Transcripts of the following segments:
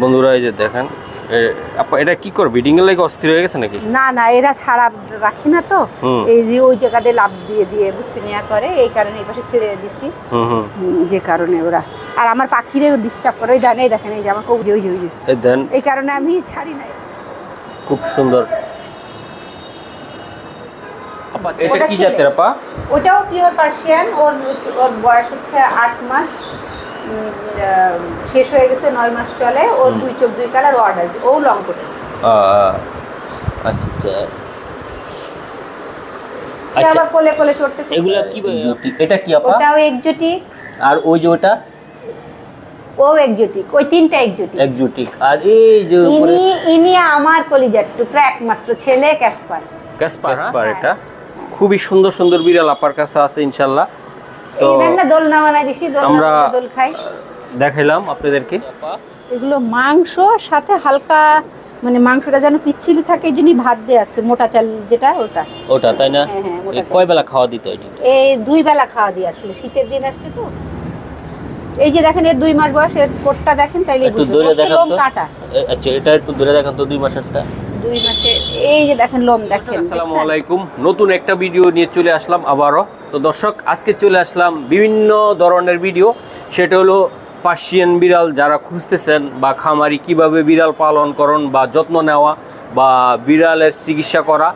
বন্ধুরা এই যে দেখেন এটা কি করবে? ব্রিডিং এর লাগে অস্থির হয়ে গেছে নাকি? না না এরা ছাড়া রাখি না তো। এই যে ওই জায়গাতে লাভ দিয়ে দিয়ে বুঝছে নেওয়া করে এই কারণে এই পাশে ছেড়ে দিছি। যে কারণে ওরা। আর আমার পাখিরে ডিস্টার্ব করে এই দেখেন এই যে আমার কবজি ওই যে ওই এই কারণে আমি ছাড়ি না খুব সুন্দর। এটা কি জাতের আপা? ওটাও পিওর পার্সিয়ান ওর ওর বয়স হচ্ছে আট মাস। শেষ হয়ে গেছে নয় মাস চলে ওর দুই চোখ দুই কালার অর্ডার ও লং কোটে আচ্ছা আচ্ছা। আচ্ছা আবার কোলে কোলে চড়তে এগুলা কি এটা কি আপা? ওটাও একজোটিক। আর ওই যে ওটা? ও একজোটিক। ওই তিনটা একজোটিক। একজুটিক। আর এই যে ইনি ইনি আমার কলিজার টুকরা একমাত্র ছেলে ক্যাসপার। ক্যাসপার হ্যাঁ। এটা। খুবই সুন্দর সুন্দর বিড়াল আপার কাছে আছে ইনশাল্লাহ। তো এই দেন না দোলনা বানাই দিছি আমরা দোল খাই। দেখাইলাম আপনাদেরকে। এগুলো মাংস সাথে হালকা মানে মাংসটা যেন পিচ্ছিলি থাকে এই জন্যই ভাত দিয়ে আছে মোটা চাল যেটা ওটা। ওটা তাই না? হ্যাঁ, হ্যাঁ, কয় বেলা খাওয়া দিত এই দুই বেলা খাওয়া দিয়ে আসলে শীতের দিন আসছে তো। এই যে দেখেন এর দুই মাস বয়স এর কোটটা দেখেন তাইলে একটু দূরে দেখান তো। কাটা। আচ্ছা এটা একটু দূরে দেখান তো দুই মাসেরটা। দুই মাসে। এই যে দেখেন লোম দেখেন আসসালামু আলাইকুম। নতুন একটা ভিডিও নিয়ে চলে আসলাম আবারও। তো দর্শক আজকে চলে আসলাম বিভিন্ন ধরনের ভিডিও। সেটা হলো পার্সিয়ান বিড়াল যারা খুঁজতেছেন বা খামারি কীভাবে বিড়াল পালন করণ বা যত্ন নেওয়া বা বিড়ালের চিকিৎসা করা।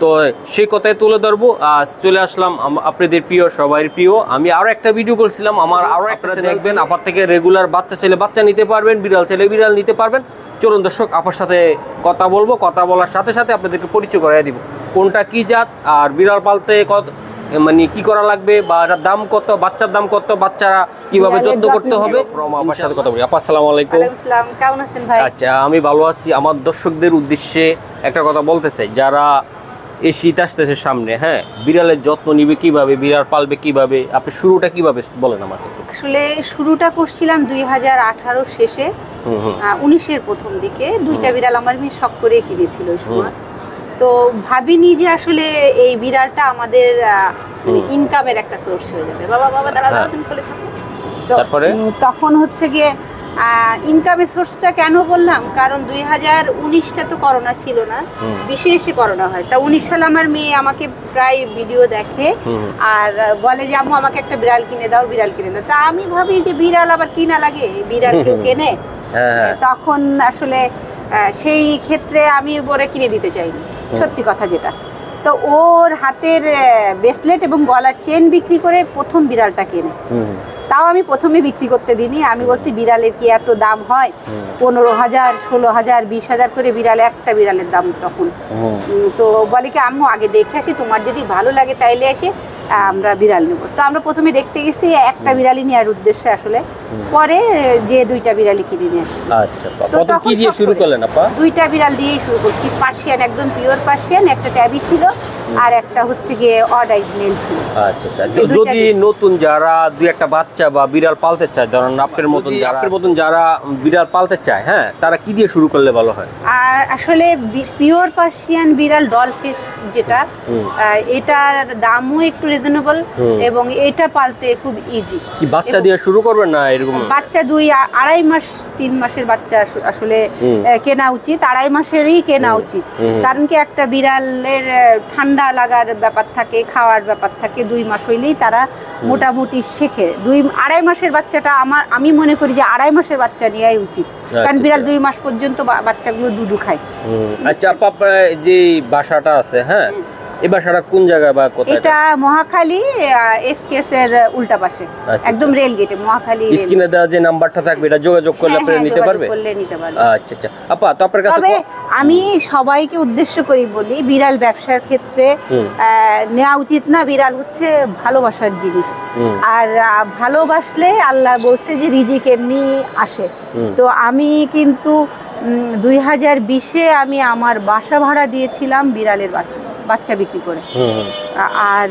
তো সেই কথাই তুলে ধরবো। আজ চলে আসলাম আপনাদের প্রিয় সবাই প্রিয়। আমি আরও একটা ভিডিও করছিলাম। আমার আরও একটা দেখবেন আপার থেকে রেগুলার বাচ্চা ছেলে বাচ্চা নিতে পারবেন বিড়াল ছেলে বিড়াল নিতে পারবেন। চলুন দর্শক আপনার সাথে কথা বলব কথা বলার সাথে সাথে আপনাদেরকে পরিচয় করাই দিব। কোনটা কি জাত আর বিড়াল পালতে কত মানে কি করা লাগবে বা এটার দাম কত বাচ্চার দাম কত বাচ্চারা কীভাবে বিড়ালের যত্ন করতে হবে আমার সাথে কথা বলি। আপা আসসালামু আলাইকুম। কেমন আছেন ভাই? আচ্ছা আমি ভালো আছি। আমার দর্শকদের উদ্দেশ্যে একটা কথা বলতে চাই। যারা এই শীত আসতেছে সামনে হ্যাঁ? বিড়ালের যত্ন নিবে কীভাবে বিড়াল পালবে কীভাবে? আপনি শুরুটা কীভাবে বলেন আমাকে আসলে শুরুটা করছিলাম দুই হাজার আঠারো শেষে উনিশের প্রথম দিকে। দুইটা বিড়াল আমার মেয়ে শখ করে কিনেছিল সময়। তো ভাবিনি যে আসলে এই বিড়ালটা আমাদের ইনকামের একটা সোর্স হয়ে যাবে। বাবা বাবা। তুমি থাকো। তারপরে? তখন হচ্ছে গিয়ে ইনকামের সোর্সটা কেন বললাম? কারণ দুই হাজার উনিশটা তো করোনা ছিল না। বিশে এসে করোনা হয়। তা উনিশ সালে আমার মেয়ে আমাকে প্রায় ভিডিও দেখে আর বলে যে আম্মু আমাকে একটা বিড়াল কিনে দাও বিড়াল কিনে দাও। তা আমি ভাবি যে বিড়াল আবার কিনা লাগে? বিড়াল কেউ কেনে? হ্যাঁ হ্যাঁ। তখন আসলে সেই ক্ষেত্রে আমি ওরে কিনে দিতে চাইনি। সত্যি কথা যেটা। তো ওর হাতের ব্রেসলেট এবং গলার চেন বিক্রি করে প্রথম বিড়ালটা কেনে। তাও আমি প্রথমে বিক্রি করতে দিইনি। আমি বলছি বিড়ালের কি এত দাম হয়? পনেরো হাজার ষোলো হাজার বিশ হাজার করে বিড়াল একটা বিড়ালের দাম তখন। তো বলে কি আম্মু আগে দেখে আসি তোমার যদি ভালো লাগে তাইলে এসে আমরা বিড়াল নেব। তো আমরা প্রথমে দেখতে গেছি একটা বিড়ালই নেওয়ার উদ্দেশ্যে আসলে। পরে যে দুইটা বিড়ালি কিনে নিয়ে আসি আচ্ছা তো তখন দিয়ে শুরু করলেন আপা? দুইটা বিড়াল দিয়েই শুরু করছি। পার্সিয়ান একদম পিওর পার্সিয়ান একটা ট্যাবি ছিল আর একটা হচ্ছে গিয়ে অডাইজ মেল ছিল। আচ্ছা আচ্ছা। যদি নতুন যারা দুই একটা বাচ্চা বা বিড়াল পালতে চায় ধরেন আপনার মতন যারা আপনার মতন যারা বিড়াল পালতে চায় হ্যাঁ তারা কি দিয়ে শুরু করলে ভালো হয়? আর আসলে পিওর পার্সিয়ান বিড়াল ডলফিস যেটা এটার দামও একটু রিজনেবল এবং এটা পালতে খুব ইজি কি বাচ্চা দিয়ে শুরু করবেন না এরকম? বাচ্চা দুই আড়াই মাস তিন মাসের বাচ্চা আসলে কেনা উচিত। আড়াই মাসেরই কেনা উচিত। কারণ কি একটা বিড়ালের ঠান্ডা লাগার ব্যাপার থাকে খাওয়ার ব্যাপার থাকে দুই মাস হইলেই তারা মোটামুটি শেখে। দুই আড়াই মাসের বাচ্চাটা আমার আমি মনে করি যে আড়াই মাসের বাচ্চা নেওয়াই উচিত। কারণ আচ্ছা, বিড়াল আচ্ছা। দুই মাস পর্যন্ত বাচ্চাগুলো দুধু খায়। আচ্ছা আপা যে বাসাটা আছে হ্যাঁ? এই বাসাটা কোন জায়গায় বা কোথায়? এটা মহাখালী এসকেএস এর উল্টা পাশে। আচ্ছা, একদম রেল গেটে মহাখালী স্ক্রিনে দেওয়া যে নাম্বারটা থাকবে এটা যোগাযোগ করলে হ্যাঁ, আপনি হ্যাঁ, নিতে পারবে? করলে নিতে পারবে। আচ্ছা আচ্ছা। আপা তো আপনার কাছে তবে আমি সবাইকে উদ্দেশ্য করি বলি বিড়াল ব্যবসার ক্ষেত্রে নেওয়া উচিত না। বিড়াল হচ্ছে ভালোবাসার জিনিস। আর ভালোবাসলে আল্লাহ বলছে যে রিজিক এমনি আসে। তো আমি কিন্তু দুই হাজার বিশে আমি আমার বাসা ভাড়া দিয়েছিলাম বিড়ালের বাচ্চা বাচ্চা বিক্রি করে। আর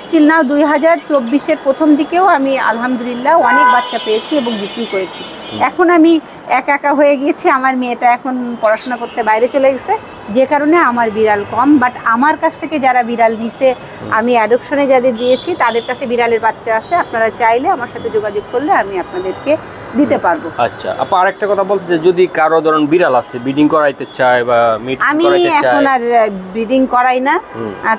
স্টিল নাও দুই হাজার চব্বিশের প্রথম দিকেও আমি আলহামদুলিল্লাহ অনেক বাচ্চা পেয়েছি এবং বিক্রি করেছি। এখন আমি একা একা হয়ে গিয়েছি আমার মেয়েটা এখন পড়াশোনা করতে বাইরে চলে গেছে যে কারণে আমার বিড়াল কম বাট আমার কাছ থেকে যারা বিড়াল নিছে আমি অ্যাডপশনে যাদের দিয়েছি তাদের কাছে বিড়ালের বাচ্চা আছে আপনারা চাইলে আমার সাথে যোগাযোগ করলে আমি আপনাদেরকে দিতে পারব আচ্ছা আপা আরেকটা কথা বলতে যে যদি কারও ধরুন বিড়াল আছে ব্রিডিং করাইতে চায় বা মিট আমি এখন আর ব্রিডিং করাই না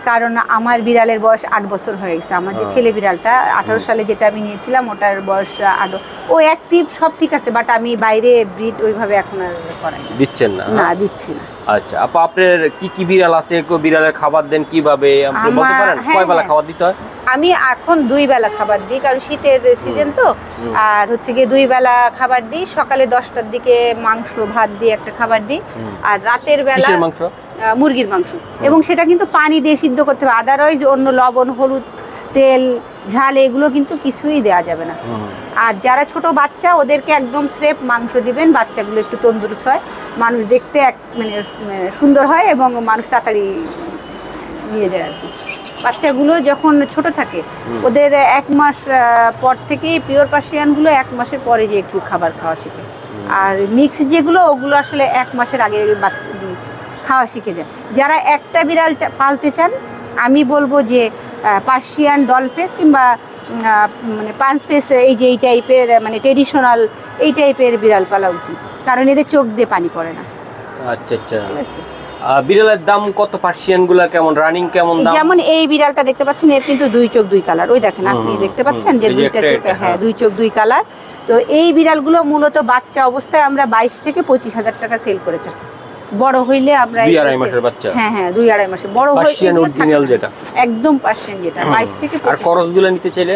কারণ আমার বিড়ালের বয়স আট বছর হয়ে গেছে আমার যে হ্যাঁ। ছেলে বিড়ালটা আঠারো সালে যেটা আমি নিয়েছিলাম ওটার বয়স আট ও অ্যাক্টিভ সব ঠিক আছে বাট আমি বাইরে ব্রিড ওইভাবে এখন আর করাই না। দিচ্ছেন না না? দিচ্ছি না আচ্ছা আপা আপনার কি কি বিড়াল আছে? বিড়ালের খাবার দেন কীভাবে? আপনি বলতে পারেন? হ্যাঁ, কয় বেলা হ্যাঁ। খাবার দিতে হয়? আমি এখন দুই বেলা খাবার দিই কারণ শীতের সিজন তো। আর হচ্ছে গিয়ে দুই বেলা খাবার দিই। সকালে দশটার দিকে মাংস ভাত দিয়ে একটা খাবার দিই। আর রাতের বেলা মাংস? মুরগির মাংস। এবং সেটা কিন্তু পানি দিয়ে সিদ্ধ করতে হবে। আদারওয়াইজ অন্য লবণ হলুদ তেল ঝাল এগুলো কিন্তু কিছুই দেওয়া যাবে না। আর যারা ছোট বাচ্চা ওদেরকে একদম স্রেফ মাংস দিবেন বাচ্চাগুলো একটু তন্দুরুস্ত হয়। মানুষ দেখতে এক মানে মানে সুন্দর হয় এবং মানুষ তাড়াতাড়ি নিয়ে যায় আর কি। বাচ্চাগুলো যখন ছোট থাকে ওদের এক মাস পর থেকেই পিওর পার্সিয়ানগুলো এক মাসের পরে যে একটু খাবার খাওয়া শিখে। আর মিক্স যেগুলো ওগুলো আসলে এক মাসের আগে বাচ্চা খাওয়া শিখে যায়। যারা একটা বিড়াল পালতে চান আমি বলব যে পার্সিয়ান ডল পেস কিংবা মানে পাঁচ পেস এই যে এই টাইপের মানে ট্রেডিশনাল এই টাইপের বিড়াল পালা উচিত। কারণ এদের চোখ দিয়ে পানি পড়ে না। আচ্ছা আচ্ছা। বিড়ালের দাম কত? পার্সিয়ানগুলা কেমন? রানিং কেমন দাম? যেমন এই বিড়ালটা দেখতে পাচ্ছেন এর কিন্তু দুই চোখ দুই কালার ওই দেখেন আপনি দেখতে পাচ্ছেন যে দুইটা চোখ হ্যাঁ হ্যাঁ। দুই চোখ দুই কালার তো এই বিড়ালগুলো মূলত বাচ্চা অবস্থায় আমরা বাইশ থেকে পঁচিশ হাজার টাকা সেল করে থাকি। বড় হইলে আমরা দুই আড়াই মাসের বাচ্চা। হ্যাঁ হ্যাঁ দুই আড়াই মাসে বড় হইলে পার্সিয়ান অরিজিনাল যেটা। একদম পার্সিয়ান যেটা। বাইশ থেকে আর করসগুলো নিতে চাইলে?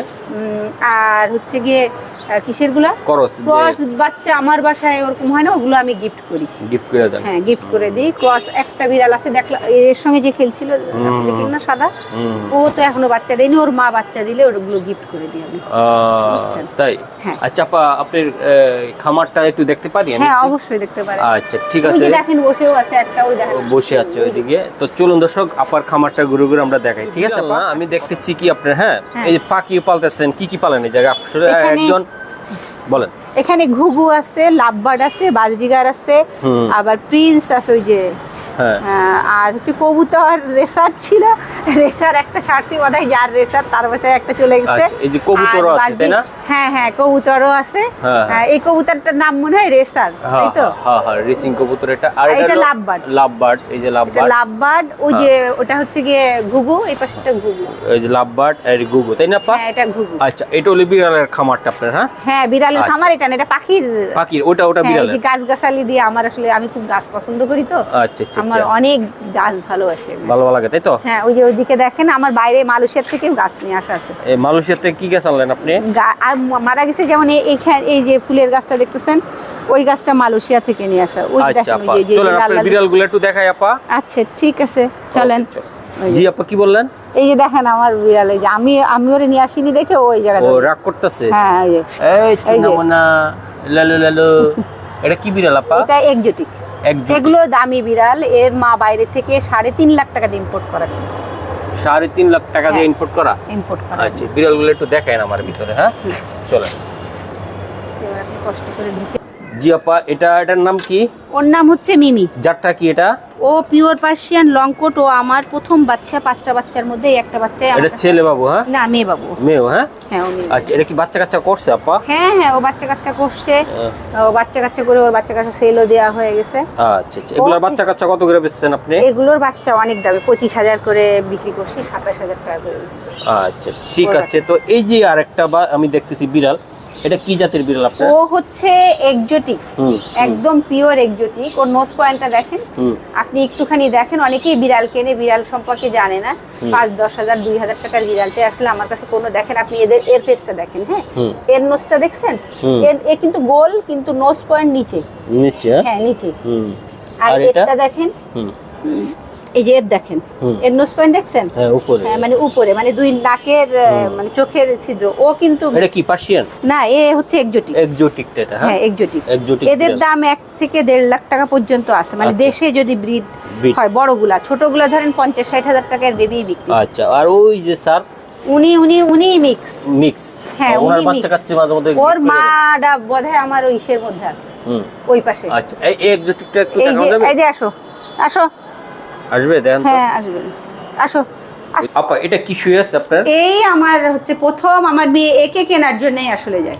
আর হচ্ছে গিয়ে আহ, কিসেরগুলা? করস ক্রস বাচ্চা আমার বাসায় ওরকম হয় না ওগুলো আমি গিফট করি। গিফট করে দেন। হ্যাঁ গিফট করে দিই। ক্রস একটা বিড়াল আছে দেখলাম এর সঙ্গে যে খেলছিল দেখলেন না সাদা? ও তো এখনও বাচ্চা দেয়নি ওর মা বাচ্চা দিলে ওগুলো গিফট করে দিই আমি। তাই? হ্যাঁ। আচ্ছা আপা আপনার খামারটা একটু দেখতে পারি হ্যাঁ অবশ্যই দেখতে পারেন। আচ্ছা ঠিক আছে যে দেখেন বসেও আছে একটা ওই দেখেন। বসে আছে ওইদিকে। তো চলুন দর্শক আপার খামারটা ঘুরে ঘুরে আমরা দেখাই। ঠিক আছে আপা? আমি দেখতেছি কি আপনার হ্যাঁ? হ্যাঁ। এই যে পাখি পালতেছেন কি কি পালেন এই জায়গায়? আসলে একজন বলেন। এখানে ঘুঘু আছে লাভবার্ড আছে বাজরিগার আছে আবার প্রিন্স আছে ওই যে হ্যাঁ। আর হচ্ছে কবুতর রেসার ছিল। রেসার একটা ছাড়ছি বোধহয় যার রেসার তার বাসায় একটা চলে গেছে। আচ্ছা, এই যে কবুতর আছে, তাই না? হ্যাঁ হ্যাঁ কবুতরও আছে। হ্যাঁ, হ্যাঁ। এই কবুতরটার নাম মনে হয় রেসার হ্যাঁ তাই তো? হ্যাঁ হ্যাঁ রেসিং কবুতর এটা। আর এটা lovebird। লাভবার্ড। এই যে লাভবার্ড। লাভবার্ড ওই যে ওটা হচ্ছে গিয়ে ঘুঘু এই পাশেটা ঘুঘু। এই যে লাভবার্ড আর গুগু তাই না হ্যাঁ এটা ঘুঘু। আচ্ছা এটা হলো বিড়ালের খামারটা আপনার হ্যাঁ? হ্যাঁ বিড়ালের আচ্ছা। খামার এটা এটা পাখির। পাখির ওটা ওটা হ্যাঁ এই গাছ গাছালি দিয়ে আমার আসলে আমি খুব গাছ পছন্দ করি তো। আচ্ছা আচ্ছা আমার আচ্ছা। অনেক গাছ ভালো ভালোবাসে। ভালো লাগে তাই তো? হ্যাঁ ওই যে ওইদিকে দেখেন আমার বাইরে মালয়েশিয়ার থেকেও গাছ নিয়ে আসা আছে। এই মালয়েশিয়া থেকে কি গাছ আনলেন আপনি? মারা গেছে যেমন এই- এইখানে এই যে ফুলের গাছটা দেখতেছেন ওই গাছটা মালয়েশিয়া থেকে নিয়ে আসা। ওই আচ্ছা দেখেন ওই যে- বিড়ালগুলো একটু দেখাই আপা। আচ্ছা ঠিক আছে চলেন। জি আপা কি বললেন? এই যে দেখেন আমার বিড়াল এই যে আমি আমি ওরে নিয়ে আসিনি দেখে ওই জায়গাটা ও রাগ করতেছে। হ্যাঁ এই যে। এই এই চিনা লালু লালু। এটা কি বিড়াল আপা? এটা এক্সোটিক এগুলো দামি বিড়াল এর মা বাইরে থেকে সাড়ে তিন লাখ টাকা দিয়ে ইম্পোর্ট করা ছিল সাড়ে তিন লাখ টাকা দিয়ে হ্যাঁ। করা ইম্পোর্ট করা আচ্ছা বিড়ালগুলো একটু দেখায় আমার ভিতরে হ্যাঁ। চলেন কষ্ট করে ঢুকে জি আপা এটা এটার নাম কি? ওর নাম হচ্ছে মিমি। জাতটা কি এটা? ও পিওর পার্সিয়ান লং কোট ও আমার প্রথম বাচ্চা পাঁচটা বাচ্চার মধ্যে একটা আমার এটা ছেলে বাবু হ্যাঁ? না মেয়ে বাবু। মেয়েও হ্যাঁ? হ্যাঁ ও মেয়ে। আচ্ছা এটা কি বাচ্চা কাচ্চা করছে আপা? হ্যাঁ হ্যাঁ ও বাচ্চা কাচ্চা করছে। ও বাচ্চা কাচ্চা করে ওর বাচ্চা কাচ্চা সেলও দেওয়া হয়ে গেছে। আচ্ছা আচ্ছা এগুলোর বাচ্চা কাচ্চা কত করে বেচছেন আপনি? এগুলোর বাচ্চা অনেক দামে পঁচিশ হাজার করে বিক্রি করছি সাতাশ হাজার টাকা করে। আচ্ছা ঠিক আছে তো এই যে আরেকটা বা আমি দেখতেছি বিড়াল এটা কি জাতের বিড়াল আপনার? ও হচ্ছে এক্সোটিক একদম পিওর এক্সোটিক ওর নোজ পয়েন্টটা দেখেন। আপনি একটুখানি দেখেন অনেকেই বিড়াল কেনে বিড়াল সম্পর্কে জানে না। পাঁচ দশ হাজার দুই হাজার টাকার বিড়ালটা আসলে আমার কাছে কোনো দেখেন আপনি এদের এর ফেসটা দেখেন হ্যাঁ? এর নোজটা দেখছেন? এর এ কিন্তু গোল কিন্তু নোজ পয়েন্ট নিচে। নিচে হ্যাঁ? হ্যাঁ নিচে। আর এটা? দেখেন। হুম, এই যে এর দেখেন এর নোজ পয়েন্ট দেখছেন? হ্যাঁ হ্যাঁ মানে উপরে মানে দুই নাকের মানে চোখের ছিদ্র। ও কিন্তু এটা কি পার্সিয়ান না এ হচ্ছে এক্সোটিক এক্সোটিকটা এটা হ্যাঁ? হ্যাঁ এক্সোটিক এক্সোটিক এদের দাম এক থেকে দেড় লাখ টাকা পর্যন্ত আছে। মানে আচ্ছা। দেশে যদি ব্রিড। হয় বড়গুলা ছোটগুলা ধরেন পঞ্চাশ ষাট হাজার টাকার বেবি বিক্রি। আচ্ছা আর ওই যে স্যার উনি উনি উনি মিক্স মিক্স হ্যাঁ, ওনার বাচ্চা কাচ্চা মাঝে মধ্যে ওর বিক্রি করে বোধহয় আমার ওই ইসের মধ্যে আছে। ওই পাশে। আচ্ছা এই এই একটু এই যাবে? এই যে আসো আসো। আসবে? দেখেন হ্যাঁ আসবে। আসো আপা এটা কি শুয়ে আছে আপনার? এই আমার হচ্ছে প্রথম আমার মেয়ে একে কেনার জন্যই আসলে যায়।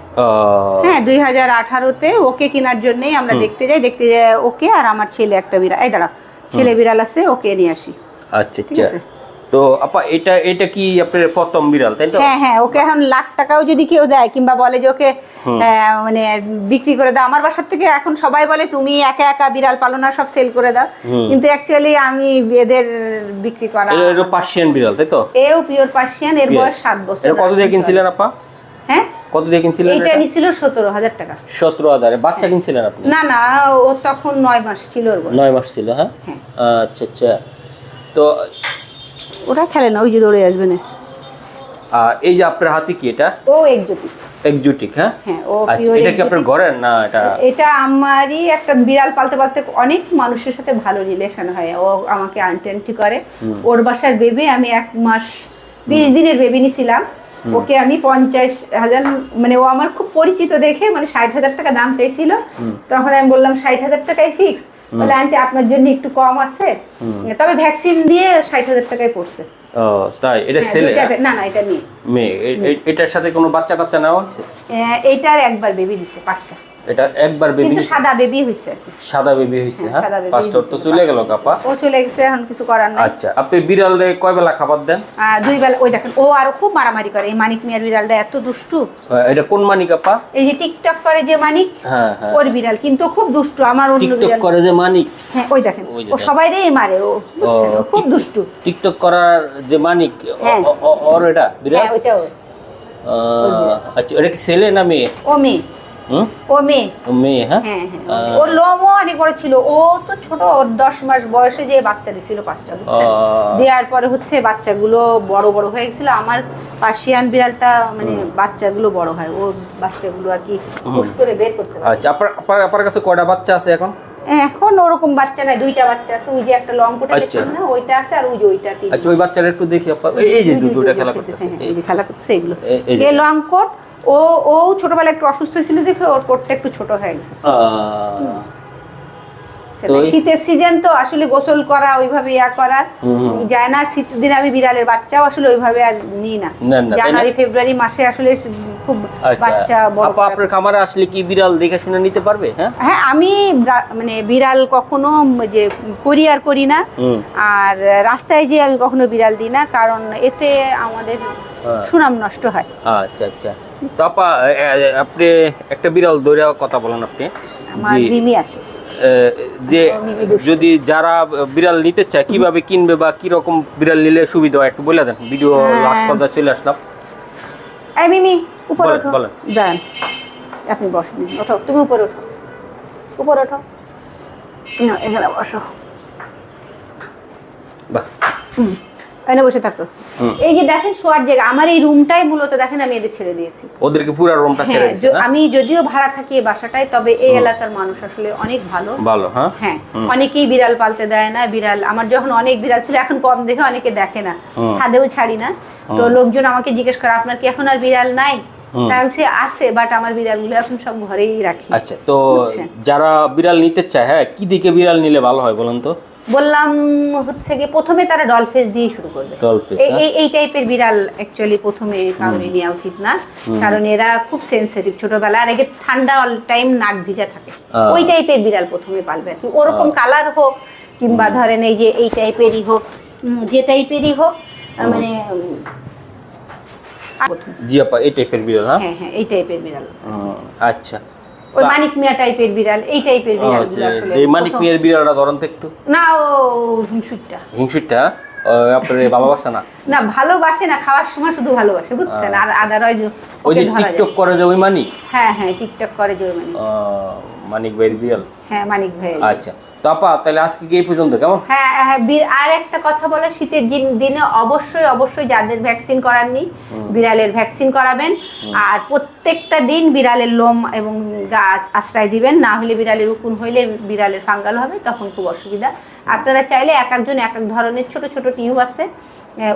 হ্যাঁ দুই হাজার আঠারোতে ওকে কেনার জন্যই আমরা দেখতে যাই দেখতে যাই ওকে আর আমার ছেলে একটা বিড়াল। এই দাঁড়া ছেলে বিড়াল আছে ওকে নিয়ে আসি। আচ্ছা ঠিক আচ্ছা। আছে। তো আপা এটা এটা কি আপনার প্রথম বিড়াল তাই তো? হ্যাঁ হ্যাঁ ওকে এখন লাখ টাকাও যদি কেউ দেয় কিংবা বলে যে ওকে মানে বিক্রি করে দাও। আমার বাসার থেকে এখন সবাই বলে তুমি একা একা বিড়াল পালনা সব সেল করে দাও। কিন্তু অ্যাকচুয়ালি আমি এদের বিক্রি করা এটা এটা পার্সিয়ান বিড়াল তাই তো? এও পিওর পার্সিয়ান এর বয়স সাত বছর। কত দিয়ে কিনছিলেন আপা? হ্যাঁ? কত দিয়ে কিনছিলেন এইটা নিছিল সতেরো হাজার টাকা। সতেরো হাজার। বাচ্চা কিনছিলেন আপনি? না না ও তখন নয় মাস ছিল ওর বয়স। নয় মাস ছিল হ্যাঁ? হ্যাঁ। আচ্ছা আচ্ছা। তো ওরা খেলে না ওই যে দৌড়ে আসবে না। আহ, এই যে আপনার হাতে কি এটা? ও একজোটিক একজুটিক হ্যাঁ? হ্যাঁ আচ্ছা এটা কি আপনার ঘরের না এটা এটা আমারই একটা বিড়াল পালতে পালতে অনেক মানুষের সাথে ভালো রিলেশন হয়। ও আমাকে আনটেন্টি করে। ওর বাসার বেবি আমি এক মাস বিশ দিনের বেবি নিছিলাম। ওকে আমি পঞ্চাশ হাজার মানে ও আমার খুব পরিচিত দেখে মানে ষাট হাজার টাকা দাম চাইছিল। তখন আমি বললাম ষাট হাজার টাকায় ফিক্স বলে আন্টি আপনার জন্য একটু কম আছে। তবে ভ্যাকসিন দিয়ে ষাট হাজার টাকায় পড়ছে। তাই? এটা হ্যাঁ, ছেলে? না না এটা মেয়ে। মেয়ে। এটার সাথে কোনো বাচ্চা কাচ্চা নেওয়া হয়েছে? এইটার একবার বেবি দিছে পাঁচটা। এটা একবার বেবি কিন্তু সাদা বেবি কি। সাদা বেবি হয়েছে হ্যাঁ, পাঁচটা তো চলে গেল কাপা। ও চলে গেছে এখন কিছু করার নাই। আচ্ছা আপনি বিড়ালে কয় বেলা খাবার দেন? দুই বেলা ওই দেখেন ও আরও খুব মারামারি করে। এই মানিক মিয়ার বিড়ালটা এত দুষ্টু। এটা কোন মানি কাপা এই যে টিকটক করে যে মানিক হ্যাঁ হ্যাঁ। ওর বিড়াল কিন্তু খুব দুষ্টু আমার অন্য টিকটক করে যে মানিক? হ্যাঁ ওই দেখেন ও। সবাই রে মারে ও খুব দুষ্টু। টিকটক করার যে মানিক ও- হ্যাঁ। ওর এটা বিড়াল? হ্যাঁ ওইটাও আহ, আচ্ছা এটা কি ছেলে না মেয়ে? ও মেয়ে। ও মেয়ে। মেয়ে হ্যাঁ? হ্যাঁ হ্যাঁ। আহ, লোমও অনেক বড় ছিল। ও তো ছোট ওর দশ মাস বয়সে যে বাচ্চা দিছিল পাঁচটা বুঝছেন? দেওয়ার পরে হচ্ছে বাচ্চাগুলো বড় বড় হয়ে গেছিল। আমার পার্সিয়ান বিড়ালটা মানে বাচ্চাগুলো বড় হয়। ওর বাচ্চাগুলো আর কি পুশ করে বের করতে পারে। আচ্ছা আপনার আপনার কাছে কয়টা বাচ্চা আছে এখন? এখন ওরকম বাচ্চা নাই দুইটা বাচ্চা আছে। ওই যে একটা লং কোটে আচ্ছা। দেখছেন না ওইটা আছে আর ওই যে ওইটা তিন আচ্ছা ওই বাচ্চাটা একটু দেখি আপা এই- যে দুটোটা খেলা করতেছে এই- যে খেলা করতেছে এগুলো এই- লং কোট ও ও ছোটবেলায় একটু অসুস্থ ছিল দেখে ওর কোটটা একটু ছোট হয়ে গেছে। শীতের সিজন তো আসলে গোসল করা ওইভাবে ইয়া করা। যায় না শীতের দিনে আমি বিড়ালের বাচ্চাও আসলে ওইভাবে আর নিই না? জানুয়ারি ফেব্রুয়ারি মাসে আসলে খুব বাচ্চা আচ্ছা বড় আপনার খামারে আসলে কি বিড়াল দেখে শুনে নিতে পারবে হ্যাঁ? হ্যাঁ আমি মানে বিড়াল কখনো যে কোরিয়ার করি না। আর রাস্তায় যে আমি কখনো বিড়াল দিই না কারণ এতে আমাদের হ্যাঁ। সুনাম নষ্ট হয়। আচ্ছা আচ্ছা। তো আপা আপনি একটা বিড়াল ধরে কথা বলেন আপনি। আমার রিমি আসো যে যদি যারা বিড়াল নিতে চায় কীভাবে কিনবে বা কি রকম বিড়াল নিলে সুবিধা হয় একটু বলে দেন। ভিডিও। লাস্ট পর্যায়ে চলে আসলাম। এই মিমি উপরে ওঠো। বলেন। দাঁড়ান। আপনি বসেন ওঠো। তুমি উপরে ওঠো। উপরে ওঠো। না এখানে বসো। বাহ। হুম। এখানে বসে এই যে দেখেন শোয়ার জায়গা আমার এই রুমটাই মূলত দেখেন আমি এদের ছেড়ে দিয়েছি। ওদেরকে পুরো রুমটা ছেড়ে হ্যাঁ য- না? আমি যদিও ভাড়া থাকি এই বাসাটায় তবে এই এলাকার মানুষ আসলে অনেক ভালো। ভালো হ্যাঁ? হ্যাঁ অনেকেই বিড়াল পালতে দেয় না বিড়াল আমার যখন অনেক বিড়াল ছিল এখন কম দেখে অনেকে দেখে না। ছাদেও ছাড়ি না। তো লোকজন আমাকে জিজ্ঞেস করে আপনার কি এখন আর বিড়াল নাই? আছে বাট আমার বিড়ালগুলো এখন সব ঘরেই রাখি। আচ্ছা তো যারা বিড়াল নিতে চায় হ্যাঁ কি দিকে বিড়াল নিলে ভালো হয় বলুন তো? বললাম হচ্ছে গিয়ে প্রথমে তারা ডলফেস দিয়ে শুরু করবে। এই- হ্যাঁ? এই এই টাইপের বিড়াল অ্যাকচুয়ালি প্রথমে কাউরে নেওয়া উচিত না। কারণ এরা খুব সেনসিটিভ ছোটবেলা আর একে ঠান্ডা অল টাইম নাক ভিজা থাকে। ওই টাইপের বিড়াল প্রথমে পালবে। আর কি ওরকম কালার হোক কিংবা ধরেন এই যে এই টাইপেরই হোক যে টাইপেরই হোক মানে জি আপা এই টাইপের বিড়াল হ্যাঁ? হ্যাঁ হ্যাঁ এই টাইপের বিড়াল। আচ্ছা। ওই মানিক মিয়া টাইপের বিড়াল এই টাইপের বিড়াল আচ্ছা, এই মানিক মিয়ার বিড়ালটা ধরুন তো একটু? না ও হিংসুটটা। হিংসুটটা? আপনার ভালোবাসা না? না ভালোবাসে না খাওয়ার সময় শুধু ভালোবাসে বুঝছেন? আর আদারওয়াইজ ওই যে টিকটক করে যে ওই মানিক? হ্যাঁ হ্যাঁ টিকটক করে যে ওই মানিক। মানিক ভাইয়ের বিড়াল? হ্যাঁ মানিক ভাই আচ্ছা। তো আপা তাহলে আজকে কি এই পর্যন্ত? কেমন? হ্যাঁ হ্যাঁ আর একটা কথা বলে শীতের দিন- দিনে অবশ্যই অবশ্যই যাদের ভ্যাকসিন করাননি বিড়ালের ভ্যাকসিন করাবেন। আর প্রত্যেকটা দিন বিড়ালের লোম এবং গা আশ্রয় দিবেন না হলে বিড়ালের উকুন হইলে বিড়ালের ফাঙ্গাল হবে তখন খুব অসুবিধা। আপনারা চাইলে এক একজন এক এক ধরনের ছোট ছোট টিউব আছে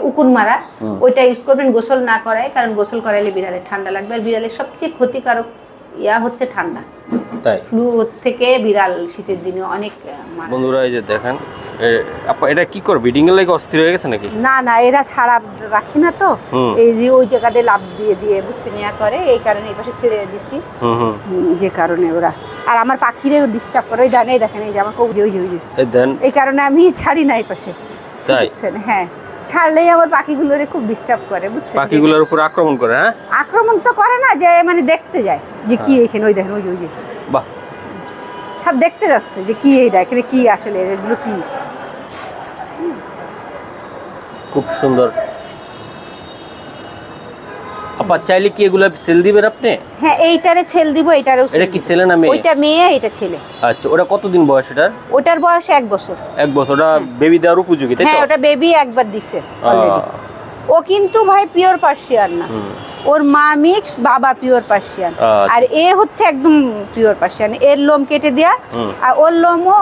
উকুন মারা ওইটা ইউজ করবেন গোসল না করায় কারণ গোসল করাইলে বিড়ালের ঠান্ডা লাগবে আর বিড়ালের সবচেয়ে ক্ষতিকারক ইয়া হচ্ছে ঠান্ডা। তাই? ফ্লু থেকে বিড়াল শীতের দিনে অনেক যায়। বন্ধুরা এই যে দেখেন এটা কি করবে? ব্রিডিং এর লাগে অস্থির হয়ে গেছে নাকি? না না এরা ছাড়া রাখি না তো। এই যে ওই জায়গাতে লাভ দিয়ে দিয়ে বুঝছে নেওয়া করে। এই কারণে এই পাশে ছেড়ে দিছি। যে কারণে ওরা। আর আমার পাখিরে ডিস্টার্ব করে ওই জানে দেখেন এই যে আমার কবজি ওই যে ওই যে। এই কারণে আমি ছাড়ি না এই পাশে। তাই? হ্যাঁ। ছাড়লেই আবার পাখিগুলোরে খুব ডিস্টার্ব করে বুঝছেন? পাখিগুলোর উপর আক্রমণ করে হ্যাঁ? আক্রমণ তো করে না যে মানে দেখতে যায় যে কি এখানে ওই দেখেন ওই ওই বাহ। সব দেখতে যাচ্ছে যে কি এইটা এখানে কি আসলে এগুলো কি? খুব সুন্দর। চাইলে কি এগুলা সেল দিবেন আপনি? হ্যাঁ এইটারে ছেল দিব এইটারেও এটা কি ছেলে না মেয়ে? ওইটা মেয়ে এটা ছেলে। আচ্ছা ওটা কতদিন বয়স এটার? ওটার বয়স এক বছর। এক বছর ওটা বেবি দেওয়ার উপযোগী তাই হ্যাঁ ওটা বেবি একবার দিছে। ও কিন্তু ভাই পিওর পার্সিয়ান না। ওর মা মিক্স বাবা পিওর পার্সিয়ান আচ্ছা। আর এ হচ্ছে একদম পিওর পার্সিয়ান এর লোম কেটে দেয়া আর ওর লোমও